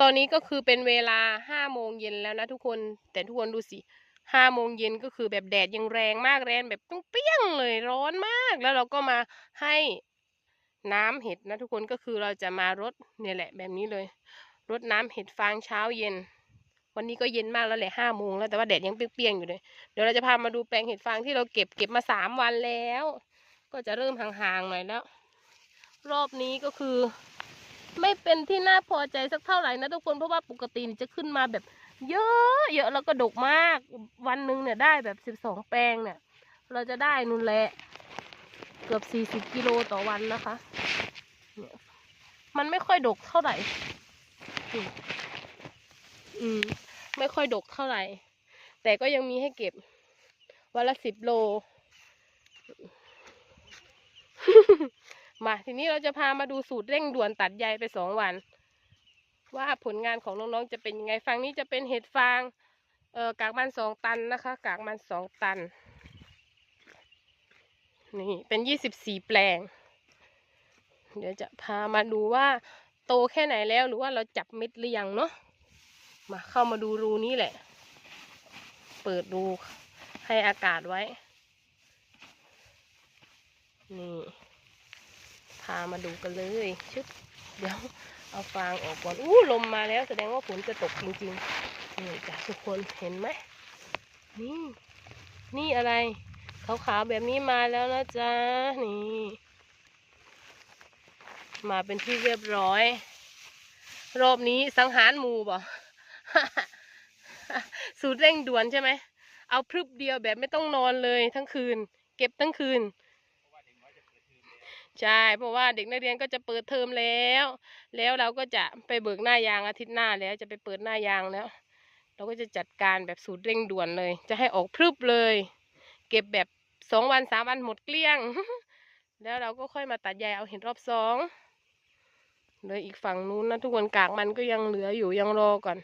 ตอนนี้ก็คือเป็นเวลาห้าโมงเย็นแล้วนะทุกคน แต่ทุกคนดูสิห้าโมงเย็นก็คือแบบแดดยังแรงมากแรงแบบต้องเปี้ยงเลยร้อนมาก แล้วเราก็มาให้น้ำเห็ดนะทุกคนก็คือเราจะมารดเนี่ยแหละแบบนี้เลยรดน้ำเห็ดฟางเช้าเย็น วันนี้ก็เย็นมากแล้วแหละห้าโมงแล้วแต่ว่าแดดยังเปี้ยงๆอยู่เลย เดี๋ยวเราจะพามาดูแปลงเห็ดฟางที่เราเก็บเก็บมาสามวันแล้ว ก็จะเริ่มห่างๆหน่อยแล้ว รอบนี้ก็คือ ไม่เป็นที่น่าพอใจสักเท่าไหร่นะทุกคนเพราะว่าปกตินี่จะขึ้นมาแบบ เยอะเยอะแล้วก็ดกมาก วันหนึ่งเนี่ยได้แบบสิบสองแปลงเนี่ย เราจะได้นู่นแหละเกือบสี่สิบกิโลต่อวันนะคะ มันไม่ค่อยดกเท่าไหร่ อืม ไม่ค่อยดกเท่าไหร่ แต่ก็ยังมีให้เก็บ วันละสิบโล มาทีนี้เราจะพามาดูสูตรเร่งด่วนตัดใยไปสองวัน ว่าผลงานของน้องๆจะเป็นยังไงฟังนี้จะเป็นเห็ดฟางเอ่อกากมันสองตันนะคะ กากมันสองตัน นี่เป็นยี่สิบสี่แปลง เดี๋ยวจะพามาดูว่าโตแค่ไหนแล้วหรือว่าเราจับเม็ดหรือยังเนาะมาเข้ามาดูรูนี้แหละ เปิดรูให้อากาศไว้ นี่ามาดูกันเลยชึบเดี๋ยวเอาฟางออกก่อนอู้ลมมาแล้วแสดงว่าฝนจะตกจริงๆนี่จ้ะทุกคนเห็นไหมนี่ นี่อะไรขาวๆแบบนี้มาแล้วนะจ๊ะนี่ มาเป็นที่เรียบร้อย รอบนี้สังหารหมูบ่สูตรเร่งด่วนใช่ไหม เอาพรึบเดียวแบบไม่ต้องนอนเลยทั้งคืน เก็บทั้งคืน ใช่เพราะว่าเด็กนักเรียนก็จะเปิดเทอมแล้ว แล้วเราก็จะไปเบิกหน้ายางอาทิตย์หน้าแล้วจะไปเปิดหน้ายางแล้ว เราก็จะจัดการแบบสูตรเร่งด่วนเลย จะให้ออกพรึบเลย เก็บแบบสองวันสามวันหมดเกลี้ยง แล้วเราก็ค่อยมาตัดใยเอาเห็นรอบสองเลยอีกฝั่งนู้นนะทุกคนกากมันก็ยังเหลืออยู่ยังรอก่อน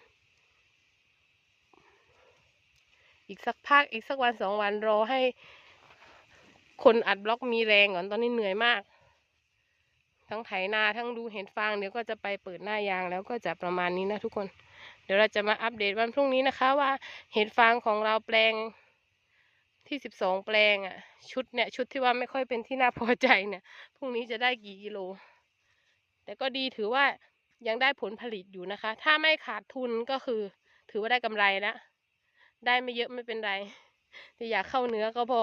อีกสักพักอีกสักวันสองวันรอให้คนอัดบล็อกมีแรงก่อนตอนนี้เหนื่อยมาก ทั้งไถนาทั้งดูเห็นฟางเดี๋ยวก็จะไปเปิดหน้ายางแล้วก็จะประมาณนี้นะทุกคน เดี๋ยวเราจะมาอัปเดตวันพรุ่งนี้นะคะ ว่าเห็ดฟางของเราแปลงที่สิบสองแปลงอะ ชุดเนี่ยชุดที่ว่าไม่ค่อยเป็นที่น่าพอใจเนี่ยพรุ่งนี้จะได้กี่กิโล แต่ก็ดีถือว่ายังได้ผลผลิตอยู่นะคะ ถ้าไม่ขาดทุนก็คือ ถือว่าได้กำไรแล้วได้ไม่เยอะไม่เป็นไรแต่อยากเข้าเนื้อก็พอ